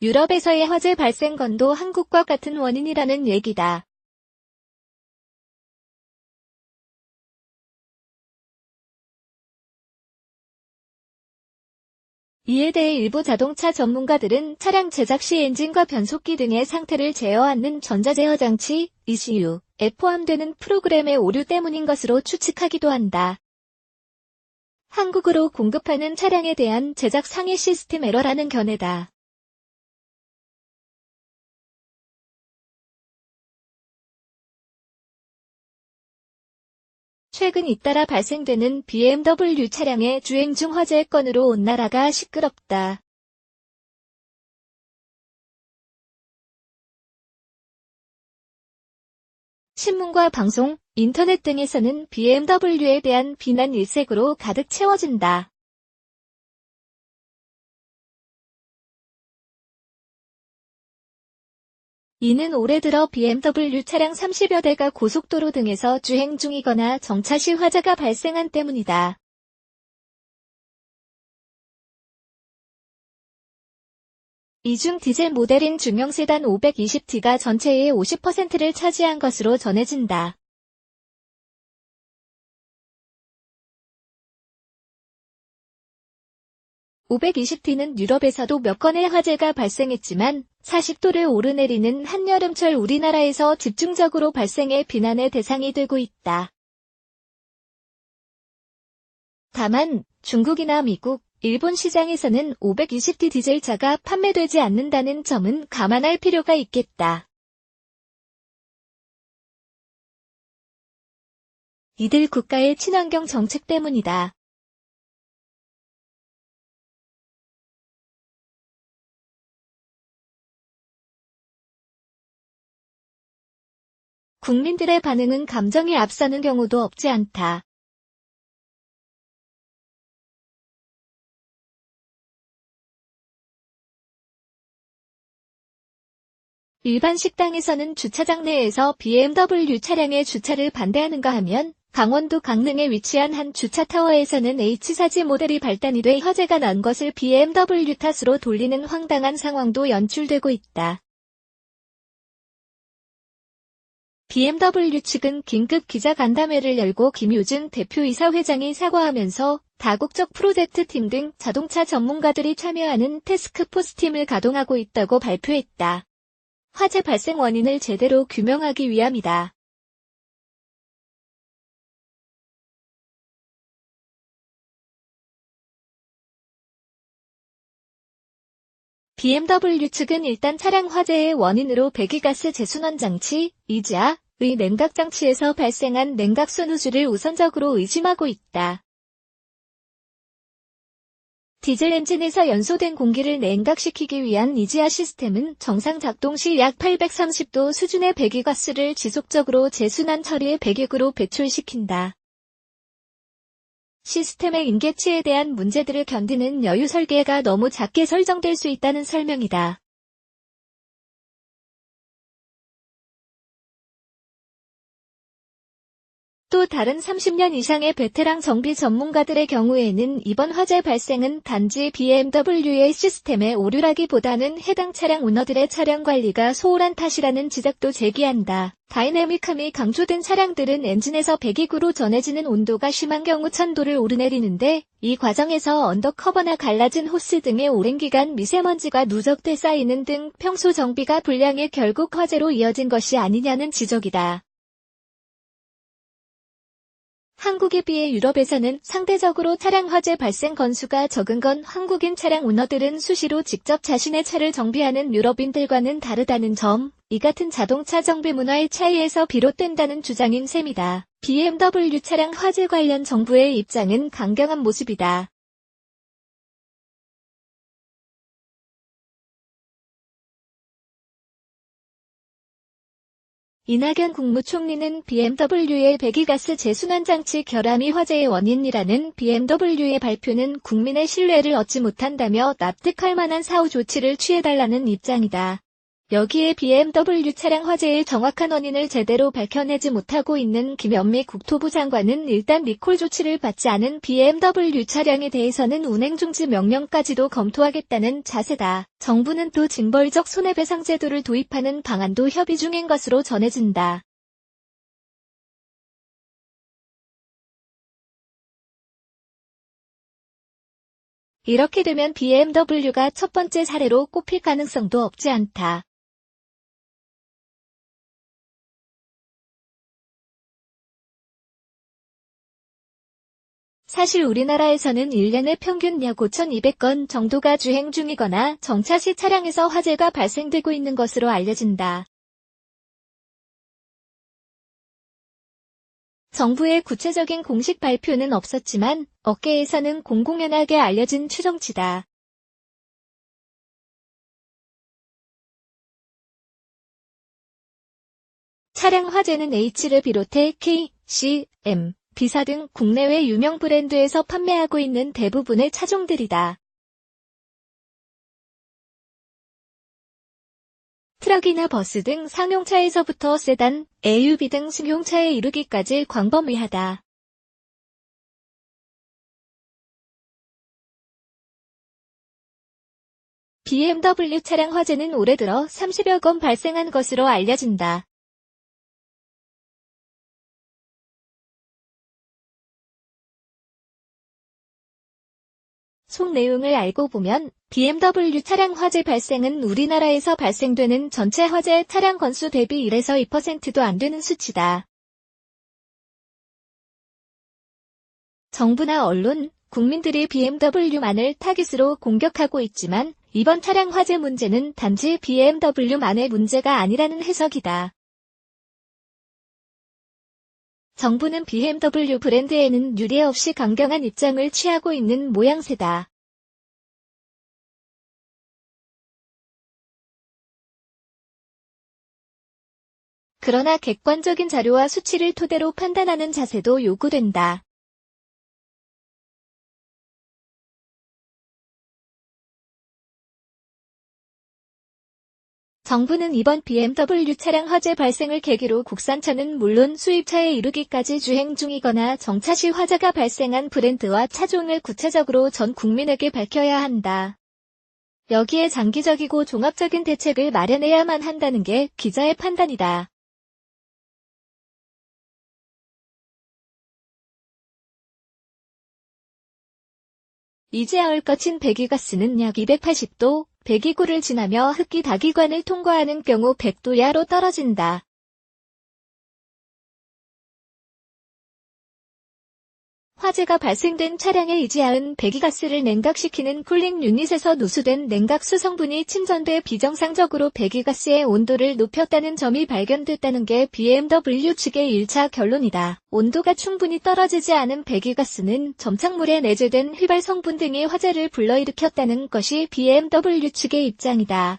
유럽에서의 화재 발생 건도 한국과 같은 원인이라는 얘기다. 이에 대해 일부 자동차 전문가들은 차량 제작 시 엔진과 변속기 등의 상태를 제어하는 전자제어 장치, ECU에 포함되는 프로그램의 오류 때문인 것으로 추측하기도 한다. 한국으로 공급하는 차량에 대한 제작 상해 시스템 에러라는 견해다. 최근 잇따라 발생되는 BMW 차량의 주행 중 화재 건으로 온 나라가 시끄럽다. 신문과 방송, 인터넷 등에서는 BMW에 대한 비난 일색으로 가득 채워진다. 이는 올해 들어 BMW 차량 30여 대가 고속도로 등에서 주행 중이거나 정차 시 화재가 발생한 때문이다. 이중 디젤 모델인 중형 세단 520T가 전체의 50%를 차지한 것으로 전해진다. (520T는) 유럽에서도 몇 건의 화재가 발생했지만 40도를 오르내리는 한여름철 우리나라에서 집중적으로 발생해 비난의 대상이 되고 있다. 다만 중국이나 미국, 일본 시장에서는 520D 디젤차가 판매되지 않는다는 점은 감안할 필요가 있겠다. 이들 국가의 친환경 정책 때문이다. 국민들의 반응은 감정이 앞서는 경우도 없지 않다. 일반 식당에서는 주차장 내에서 BMW 차량의 주차를 반대하는가 하면 강원도 강릉에 위치한 한 주차타워에서는 H사지 모델이 발단이 돼 화재가 난 것을 BMW 탓으로 돌리는 황당한 상황도 연출되고 있다. BMW 측은 긴급 기자간담회를 열고 김효준 대표이사회장이 사과하면서 다국적 프로젝트 팀 등 자동차 전문가들이 참여하는 테스크포스 팀을 가동하고 있다고 발표했다. 화재 발생 원인을 제대로 규명하기 위함이다. BMW 측은 일단 차량 화재의 원인으로 배기가스 재순환 장치, 이지아의 냉각 장치에서 발생한 냉각수 누주를 우선적으로 의심하고 있다. 디젤 엔진에서 연소된 공기를 냉각시키기 위한 이지아 시스템은 정상 작동 시 약 830도 수준의 배기가스를 지속적으로 재순환 처리해 배기구로 배출시킨다. 시스템의 인계치에 대한 문제들을 견디는 여유 설계가 너무 작게 설정될 수 있다는 설명이다. 또 다른 30년 이상의 베테랑 정비 전문가들의 경우에는 이번 화재 발생은 단지 BMW의 시스템의 오류라기보다는 해당 차량 오너들의 차량 관리가 소홀한 탓이라는 지적도 제기한다. 다이내믹함이 강조된 차량들은 엔진에서 배기구로 전해지는 온도가 심한 경우 천도를 오르내리는데 이 과정에서 언더커버나 갈라진 호스 등의 오랜 기간 미세먼지가 누적돼 쌓이는 등 평소 정비가 불량해 결국 화재로 이어진 것이 아니냐는 지적이다. 한국에 비해 유럽에서는 상대적으로 차량 화재 발생 건수가 적은 건 한국인 차량 오너들은 수시로 직접 자신의 차를 정비하는 유럽인들과는 다르다는 점, 이 같은 자동차 정비 문화의 차이에서 비롯된다는 주장인 셈이다. BMW 차량 화재 관련 정부의 입장은 강경한 모습이다. 이낙연 국무총리는 BMW의 배기가스 재순환 장치 결함이 화재의 원인이라는 BMW의 발표는 국민의 신뢰를 얻지 못한다며 납득할 만한 사후 조치를 취해달라는 입장이다. 여기에 BMW 차량 화재의 정확한 원인을 제대로 밝혀내지 못하고 있는 김현미 국토부 장관은 일단 리콜 조치를 받지 않은 BMW 차량에 대해서는 운행 중지 명령까지도 검토하겠다는 자세다. 정부는 또 징벌적 손해배상 제도를 도입하는 방안도 협의 중인 것으로 전해진다. 이렇게 되면 BMW가 첫 번째 사례로 꼽힐 가능성도 없지 않다. 사실 우리나라에서는 1년에 평균 약 5,200건 정도가 주행 중이거나 정차 시 차량에서 화재가 발생되고 있는 것으로 알려진다. 정부의 구체적인 공식 발표는 없었지만 업계에서는 공공연하게 알려진 추정치다. 차량 화재는 H를 비롯해 K, C, M, B사 등 국내외 유명 브랜드에서 판매하고 있는 대부분의 차종들이다. 트럭이나 버스 등 상용차에서부터 세단, AUV 등 승용차에 이르기까지 광범위하다. BMW 차량 화재는 올해 들어 30여 건 발생한 것으로 알려진다. 속 내용을 알고 보면 BMW 차량 화재 발생은 우리나라에서 발생되는 전체 화재 차량 건수 대비 1에서 2%도 안 되는 수치다. 정부나 언론, 국민들이 BMW만을 타깃으로 공격하고 있지만 이번 차량 화재 문제는 단지 BMW만의 문제가 아니라는 해석이다. 정부는 BMW 브랜드에는 유례 없이 강경한 입장을 취하고 있는 모양새다. 그러나 객관적인 자료와 수치를 토대로 판단하는 자세도 요구된다. 정부는 이번 BMW 차량 화재 발생을 계기로 국산차는 물론 수입차에 이르기까지 주행 중이거나 정차 시 화재가 발생한 브랜드와 차종을 구체적으로 전 국민에게 밝혀야 한다. 여기에 장기적이고 종합적인 대책을 마련해야만 한다는 게 기자의 판단이다. 이제 얼거친 배기가스는 약 280도, 배기구를 지나며 흡기 다기관을 통과하는 경우 100도야로 떨어진다. 화재가 발생된 차량에 이지하은 배기가스를 냉각시키는 쿨링 유닛에서 누수된 냉각 수 성분이 침전돼 비정상적으로 배기가스의 온도를 높였다는 점이 발견됐다는 게 BMW 측의 1차 결론이다. 온도가 충분히 떨어지지 않은 배기가스는 점착물에 내재된 휘발 성분 등이 화재를 불러일으켰다는 것이 BMW 측의 입장이다.